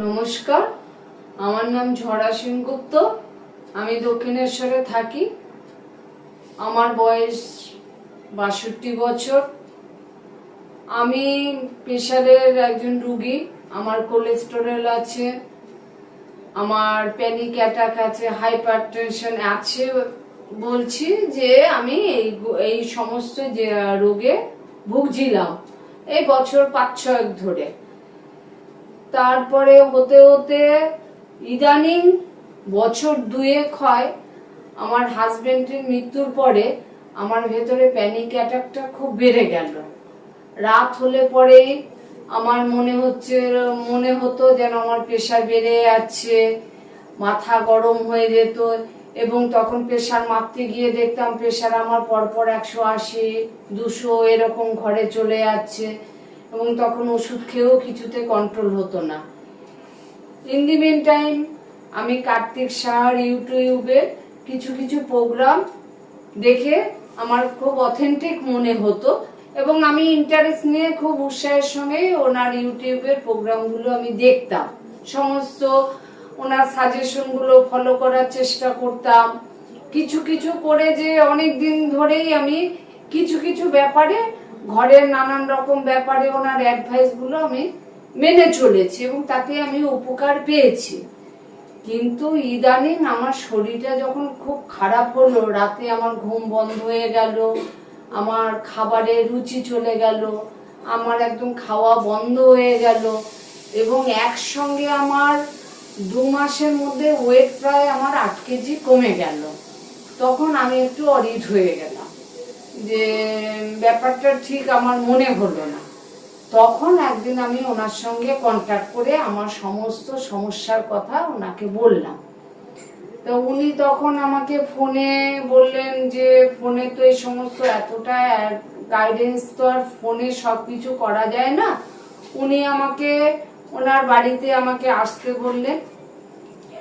নমস্কার, আমার নাম ঝরা সেনগুপ্ত, আমি দক্ষিণেশ্বরে থাকি। আমার বয়স বাষট্টি বছর। আমি প্রেশারের একজন রুগী, আমার কোলেস্টেরল আছে, আমার প্যানিক অ্যাটাক আছে হাইপার টেনশন আছে। বলছি যে আমি এই এই সমস্ত যে রোগে ভুগছিলাম। এই বছর পাঁচ ছয়েক ধরে। তারপরে হতে হতে ইদানিং বছর দুয়েক হয় আমার হাজবেন্ডের মৃত্যুর পরে আমার ভেতরে প্যানিক অ্যাটাকটা খুব বেড়ে গেল। রাত হলে পরেই আমার মনে হচ্ছে, মনে হতো যেন আমার প্রেশার বেড়ে যাচ্ছে, মাথা গরম হয়ে যেত এবং তখন প্রেশার মাপতে গিয়ে দেখতাম প্রেশার আমার পরপর একশো আশি, দুশো এরকম ঘরে চলে যাচ্ছে। এবং তখন ওষুধ খেয়েও কিছুতে কন্ট্রোল হতো না। ইন দি মেন টাইম আমি কার্তিক সাহার ইউটিউবে কিছু কিছু প্রোগ্রাম দেখে আমার খুব অথেন্টিক মনে হতো এবং আমি ইন্টারেস্ট নিয়ে খুব উৎসাহের সঙ্গে ওনার ইউটিউবের প্রোগ্রামগুলো আমি দেখতাম। সমস্ত ওনার সাজেশনগুলো ফলো করার চেষ্টা করতাম। কিছু কিছু করে যে অনেক দিন ধরেই আমি কিছু কিছু ব্যাপারে ঘরের নানান রকম ব্যাপারে ওনার অ্যাডভাইসগুলো আমি মেনে চলেছি এবং তাতে আমি উপকার পেয়েছি। কিন্তু ইদানিং আমার শরীরটা যখন খুব খারাপ হলো, রাতে আমার ঘুম বন্ধ হয়ে গেল, আমার খাবারের রুচি চলে গেল, আমার একদম খাওয়া বন্ধ হয়ে গেল এবং একসঙ্গে আমার দু মাসের মধ্যে ওয়েট প্রায় আমার আট কেজি কমে গেল। তখন আমি একটু অরিড হয়ে গেলাম। যে ব্যাপারটা ঠিক আমার মনে হলো না। তখন একদিন আমি ওনার সঙ্গে কন্ট্যাক্ট করে আমার সমস্ত সমস্যার কথা ওনাকে বললাম। তো উনি তখন আমাকে ফোনে বললেন যে, ফোনে তো এই সমস্ত এতটা গাইডেন্স তো আর ফোনে সব কিছু করা যায় না। উনি আমাকে, ওনার বাড়িতে আমাকে আসতে বললেন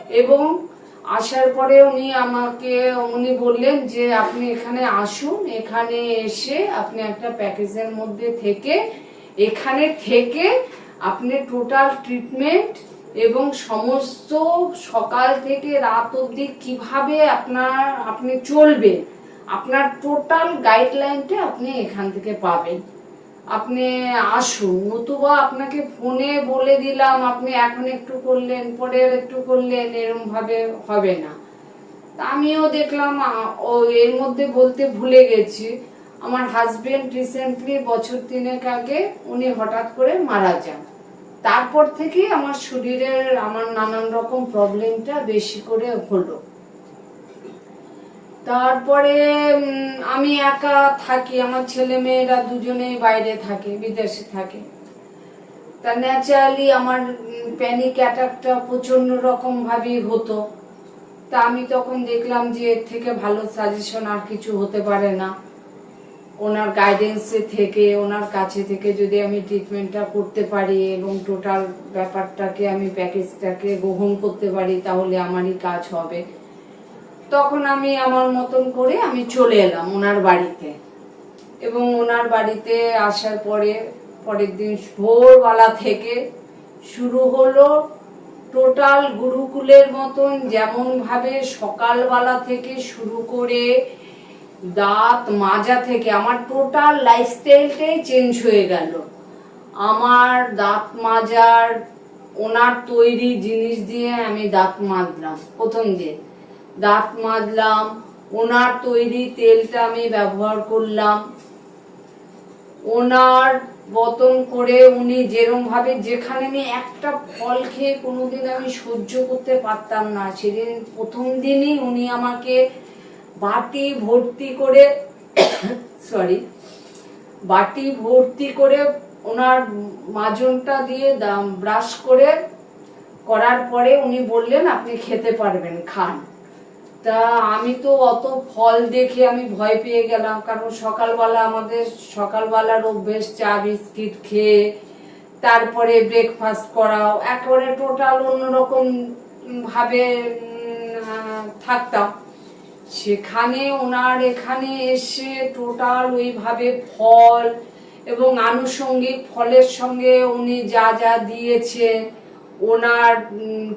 এবং আসার পরে উনি আমাকে, উনি বললেন যে আপনি এখানে আসুন, এখানে এসে আপনি একটা প্যাকেজের মধ্যে থেকে, এখানে থেকে আপনি টোটাল ট্রিটমেন্ট এবং সমস্ত সকাল থেকে রাত অবধি কীভাবে আপনার, আপনি চলবে আপনার টোটাল গাইডলাইনটা আপনি এখান থেকে পাবেন। আপনি আসুন, নতুবা আপনাকে ফোনে বলে দিলাম, আপনি এখন একটু করলেন পরে একটু করলেন এরম ভাবে হবে না। আমিও দেখলাম ও এর মধ্যে বলতে ভুলে গেছি, আমার হাজবেন্ড রিসেন্টলি বছর তিনেক আগে উনি হঠাৎ করে মারা যান। তারপর থেকে আমার শরীরের, আমার নানান রকম প্রবলেমটা বেশি করে হলো। তারপরে আমি একা থাকি, আমার ছেলে মেয়েরা দুজনেই বাইরে থাকে, বিদেশে থাকে। তা ন্যাচারালি আমার প্যানিক অ্যাটাকটা প্রচণ্ড রকম ভাবেই হতো। তা আমি তখন দেখলাম যে এর থেকে ভালো সাজেশন আর কিছু হতে পারে না। ওনার গাইডেন্সে থেকে, ওনার কাছে থেকে যদি আমি ট্রিটমেন্টটা করতে পারি এবং টোটাল ব্যাপারটাকে আমি প্যাকেজটাকে গ্রহণ করতে পারি, তাহলে আমারই কাজ হবে। তখন আমি আমার মতন করে আমি চলে এলাম ওনার বাড়িতে। এবং ওনার বাড়িতে আসার পরে, পরের দিন ভোরবেলা থেকে শুরু হলো টোটাল গুরুকুলের মতন যেমন ভাবে সকালবেলা থেকে শুরু করে দাঁত মাজা থেকে আমার টোটাল লাইফস্টাইলটাই চেঞ্জ হয়ে গেল। আমার দাঁত মাজার, ওনার তৈরি জিনিস দিয়ে আমি দাঁত মাজলাম প্রথম দিন দাঁত মাজলাম, ওনার তৈরি তেলটা আমি ব্যবহার করলাম। ওনার বতন করে উনি যেরম ভাবে যেখানে আমি একটা ফল খেয়ে কোনোদিন আমি সহ্য করতে পারতাম না। সেদিন প্রথম দিনই উনি আমাকে বাটি ভর্তি করে সরি বাটি ভর্তি করে ওনার মাজনটা দিয়ে ব্রাশ করে করার পরে উনি বললেন, আপনি খেতে পারবেন, খান। তা আমি তো অত ফল দেখে আমি ভয় পেয়ে গেলাম, কারণ সকালবেলা আমাদের সকালবেলার অভ্যেস চা, বিস্কিট খেয়ে তারপরে ব্রেকফাস্ট করাও, একেবারে টোটাল অন্যরকম ভাবে থাকতাম। সেখানে, ওনার এখানে এসে টোটাল ওইভাবে ফল এবং আনুষঙ্গিক ফলের সঙ্গে উনি যা যা দিয়েছে ওনার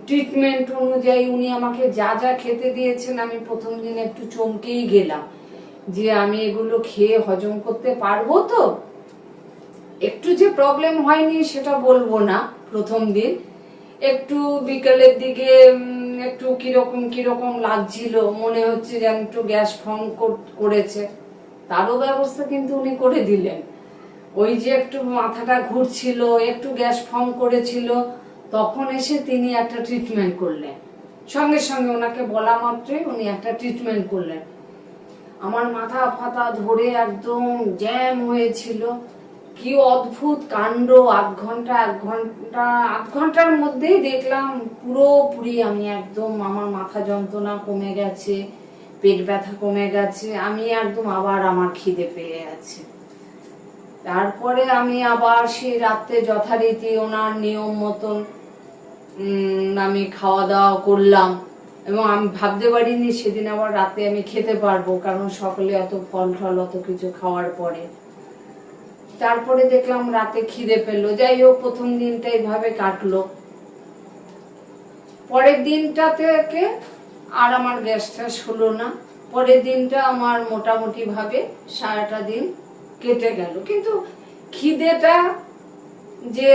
ট্রিটমেন্ট অনুযায়ী উনি আমাকে যা যা খেতে দিয়েছেন, আমি প্রথম দিন একটু চমকেই গেলাম। যে আমি এগুলো খেয়ে হজম করতে পারব তো? একটু যে প্রবলেম হয়নি সেটা বলব না প্রথম দিন। একটু বিকেলের দিকে একটু কীরকম কীরকম লাগছিল, মনে হচ্ছে যেন একটু গ্যাস ফর্ম করেছে। তারও ব্যবস্থা কিন্তু উনি করে দিলেন। ওই যে একটু মাথাটা ঘুরছিল, একটু গ্যাস ফর্ম করেছিল তখন এসে তিনি একটা ট্রিটমেন্ট করলেন। সঙ্গে সঙ্গে ওনাকে বলা মাত্রই উনি একটা ট্রিটমেন্ট করলেন। আমার মাথা ফাতা ধরে একদম জ্যাম হয়েছিল। কি অদ্ভুত কাণ্ড, আধ ঘণ্টা এক ঘণ্টা, আধ ঘণ্টার মধ্যেই দেখলাম পুরোপুরি আমি একদম আমার মাথা যন্ত্রণা কমে গেছে, পেট ব্যথা কমে গেছে, আমি একদম আবার আমার খিদে পেয়ে গেছে। তারপরে আমি আবার সেই রাত্রে যথারীতি ওনার নিয়ম মতন আমি খাওয়া দাওয়া করলাম। এবং আমি ভাবতে পারিনি সেদিন আবার রাতে আমি খেতে পারব, কারণ সকালে অত ফল টল অত কিছু খাওয়ার পরে। তারপরে দেখলাম রাতে খিদে পেল। যাই হোক, প্রথম দিনটা এইভাবে কাটলো। পরের দিনটা থেকে আর আমার গ্যাস ট্যাস হলো না। পরের দিনটা আমার মোটামুটি ভাবে সারাটা দিন কেটে গেল। কিন্তু খিদেটা যে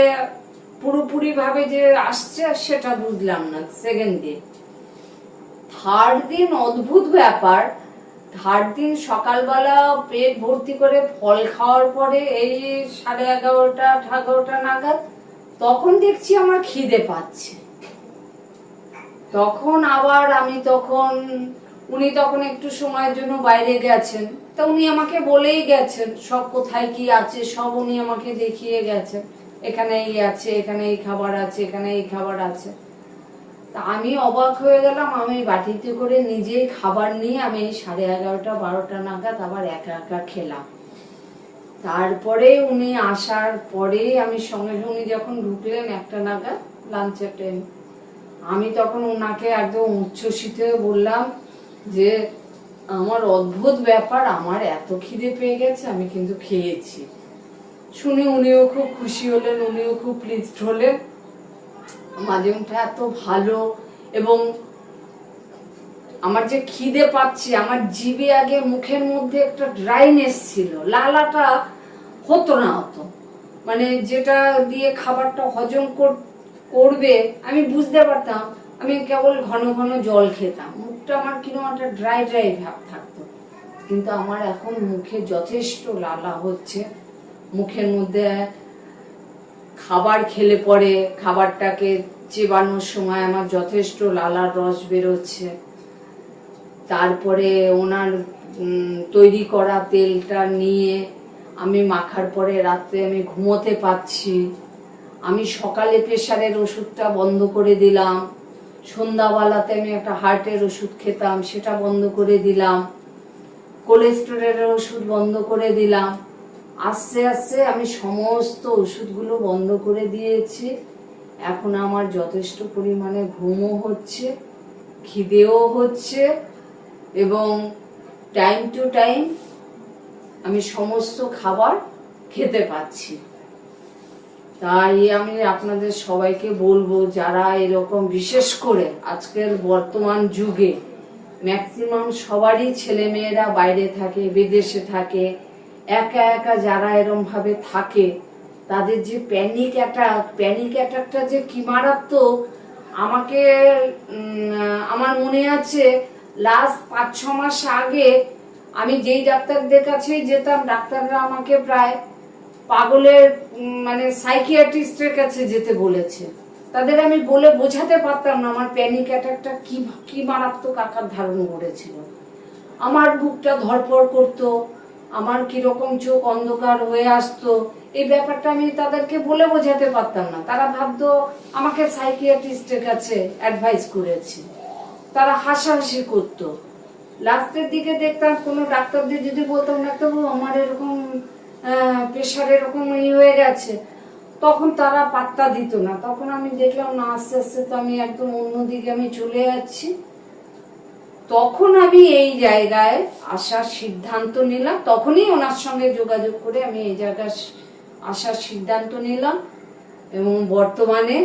পুরোপুরি ভাবে যে আসছে সেটা বুঝলাম না সেকেন্ড দিন থার্ড দিন অদ্ভুত ব্যাপার। থার্ড দিন সকালবেলা পেট ভর্তি করে ফল খাওয়ার পরে এই সাড়ে এগারোটা এগারোটা নাগাদ তখন দেখছি আমার খিদে পাচ্ছে। তখন আবার আমি তখন, উনি তখন একটু সময়ের জন্য বাইরে গেছেন। তা উনি আমাকে বলেই গেছেন, সব কোথায় কি আছে, সব উনি আমাকে দেখিয়ে গেছেন। এখানে এই আছে, এখানে এই খাবার আছে, এখানে এই খাবার আছে। তা আমি অবাক হয়ে গেলাম, আমি বাটিতে করে নিজেই খাবার নিয়ে আমি সাড়ে এগারোটা, বারোটা নাগাদ আবার একা একা খেলাম। তারপরে উনি আসার পরে আমি সঙ্গে উনি যখন ঢুকলেন একটা নাগাদ লাঞ্চের টাইম আমি তখন ওনাকে একদম উচ্ছ্বসিত বললাম যে আমার অদ্ভুত ব্যাপার, আমার এত খিদে পেয়ে গেছে, আমি কিন্তু খেয়েছি। শুনে উনিও খুব খুশি হলেন, উনিও খুব প্লিজড হলেন। মাধ্যমটা এত ভালো এবং আমার যে খিদে পাচ্ছি, আমার জিভে আগে মুখের মধ্যে একটা ড্রাইনেস ছিল, লালাটা হতো না হতো মানে যেটা দিয়ে খাবারটা হজম কর- করবে, আমি বুঝতে পারতাম, আমি কেবল ঘন ঘন জল খেতাম। মুখটা আমার কীরকম একটা ড্রাই ড্রাই ভাব থাকতো। কিন্তু আমার এখন মুখে যথেষ্ট লালা হচ্ছে। মুখের মধ্যে খাবার খেলে পরে খাবারটাকে চেবানোর সময় আমার যথেষ্ট লালার রস বেরোচ্ছে। তারপরে ওনার তৈরি করা তেলটা নিয়ে আমি মাখার পরে রাত্রে আমি ঘুমোতে পাচ্ছি আমি সকালে প্রেশারের ওষুধটা বন্ধ করে দিলাম। সন্ধ্যাবেলাতে আমি একটা হার্টের ওষুধ খেতাম, সেটা বন্ধ করে দিলাম। কোলেস্টেরলের ওষুধ বন্ধ করে দিলাম। আস্তে আস্তে আমি সমস্ত ওষুধগুলো বন্ধ করে দিয়েছি। এখন আমার যথেষ্ট পরিমাণে ঘুমও হচ্ছে, খিদেও হচ্ছে এবং টাইম টু টাইম আমি সমস্ত খাবার খেতে পাচ্ছি। তাই আমি আপনাদের সবাইকে বলব, যারা এরকম বিশেষ করে আজকের বর্তমান যুগে ম্যাক্সিমাম সবারই ছেলে মেয়েরা বাইরে থাকে, বিদেশে থাকে, একা একা যারা এরম ভাবে থাকে, তাদের যে প্যানিক অ্যাটাক প্যানিক অ্যাটাকটা যে কি মারাত্মক, আমাকে আমার মনে আছে লাস্ট পাঁচ ছ মাস আগে আমি যেই ডাক্তারদের কাছে যেতাম, ডাক্তাররা আমাকে প্রায় পাগলের মানে সাইকিয়াট্রিস্টের কাছে যেতে বলেছে। তাদের আমি বলে বোঝাতে পারতাম না আমার প্যানিক অ্যাটাকটা কি কি মারাত্মক আকার ধারণ করেছিল। আমার বুকটা ধরপড় করতো, আমার কীরকম চোখ অন্ধকার হয়ে আসতো, এই ব্যাপারটা আমি তাদেরকে বলে বোঝাতে পারতাম না। তারা ভাবতো আমাকে সাইকিয়াট্রিস্টের কাছে অ্যাডভাইস করেছি। তারা হাসাহাসি করতো। লাস্টের দিকে দেখতাম কোনো ডাক্তারদের যদি বলতাম, ডাক্তারবাবু, আমার এরকম প্রেশার এরকম ই হয়ে গেছে। তখন তারা পাত্তা দিত না। তখন আমি দেখলাম, না, আস্তে আস্তে তো আমি একদম অন্যদিকে আমি চলে যাচ্ছি। তখন আমি এই জায়গায় আসার সিদ্ধান্ত নিলাম। তখনই ওনার সঙ্গে যোগাযোগ করে আমি এই জায়গায় আসার সিদ্ধান্ত নিলাম। এবং বর্তমানে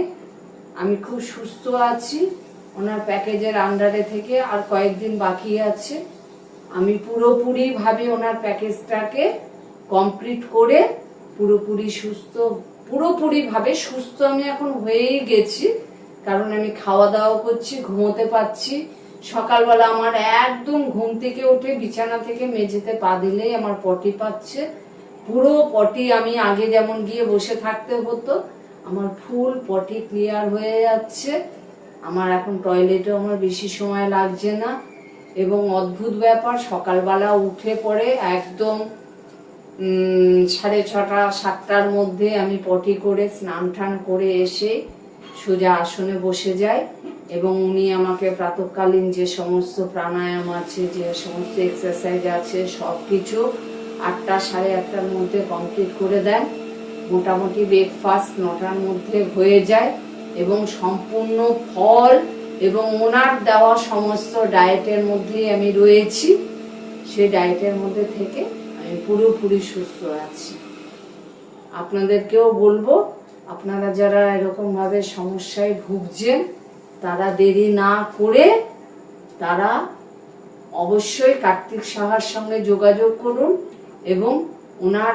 আমি খুব সুস্থ আছি। ওনার প্যাকেজের আন্ডারে থেকে আর কয়েকদিন বাকি আছে। আমি পুরোপুরি ভাবে ওনার প্যাকেজটাকে কমপ্লিট করে পুরোপুরি সুস্থ পুরোপুরি ভাবে সুস্থ আমি এখন হয়েই গেছি। কারণ আমি খাওয়া দাওয়া করছি, ঘুমোতে পারছি। সকালবেলা আমার একদম ঘুম থেকে উঠে বিছানা থেকে মেঝেতে পা দিলেই আমার পটি পাচ্ছে। পুরো পটি আমি আগে যেমন গিয়ে বসে থাকতে হতো, আমার ফুল পটি ক্লিয়ার হয়ে যাচ্ছে। আমার এখন টয়লেটেও আমার বেশি সময় লাগছে না। এবং অদ্ভুত ব্যাপার, সকালবেলা উঠে পড়ে একদম সাড়ে ছটা, সাতটার মধ্যে আমি পটি করে, স্নান টান করে এসে সোজা আসনে বসে যাই এবং উনি আমাকে প্রাতকালীন যে সমস্ত প্রাণায়াম আছে, যে সমস্ত এক্সারসাইজ আছে সব কিছু আটটা, সাড়ে আটটার মধ্যে কমপ্লিট করে দেন। মোটামুটি ব্রেকফাস্ট নটার মধ্যে হয়ে যায় এবং সম্পূর্ণ ফল এবং ওনার দেওয়া সমস্ত ডায়েটের মধ্যেই আমি রয়েছি। সেই ডায়েটের মধ্যে থেকে আমি পুরোপুরি সুস্থ আছি। আপনাদেরকেও বলব, আপনারা যারা এরকম ভাবে সমস্যায় ভুগছেন, তারা দেরি না করে তারা অবশ্যই কার্তিক সাহার সঙ্গে যোগাযোগ করুন এবং ওনার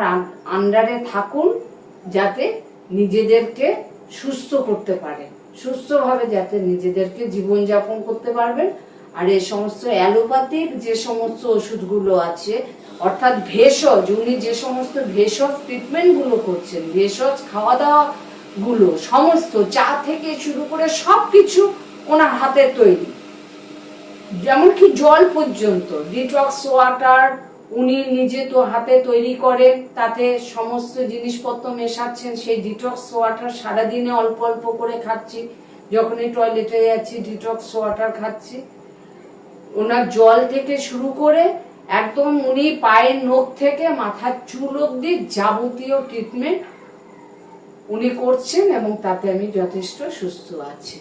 আন্ডারে থাকুন যাতে নিজেদেরকে সুস্থ করতে পারে। সুস্থভাবে যাতে নিজেদেরকে জীবনযাপন করতে পারবেন। আর এই সমস্ত অ্যালোপ্যাথিক যে সমস্ত ওষুধগুলো আছে অর্থাৎ ভেষজ, উনি যে সমস্ত ভেষজ ট্রিটমেন্টগুলো করছেন, ভেষজ খাওয়া দাওয়া গুলো সমস্ত চা থেকে শুরু করে সবকিছু ওনার হাতে তৈরি। যেমন কি জল পর্যন্ত ডিটক্স ওয়াটার উনি নিজে তো হাতে তৈরি করেন তাতে সমস্ত জিনিসপত্র মেশাচ্ছেন, সেই ডিটক্স ওয়াটার সারাদিনে অল্প অল্প করে খাচ্ছি, যখনই টয়লেটে যাচ্ছি ডিটক্স ওয়াটার খাচ্ছি। ওনার জল থেকে শুরু করে একদম উনি পায়ের নখ থেকে মাথার চুল অব্দি যাবতীয় ট্রিটমেন্ট উনি করছেন এবং তাতে আমি যথেষ্ট সুস্থ আছি।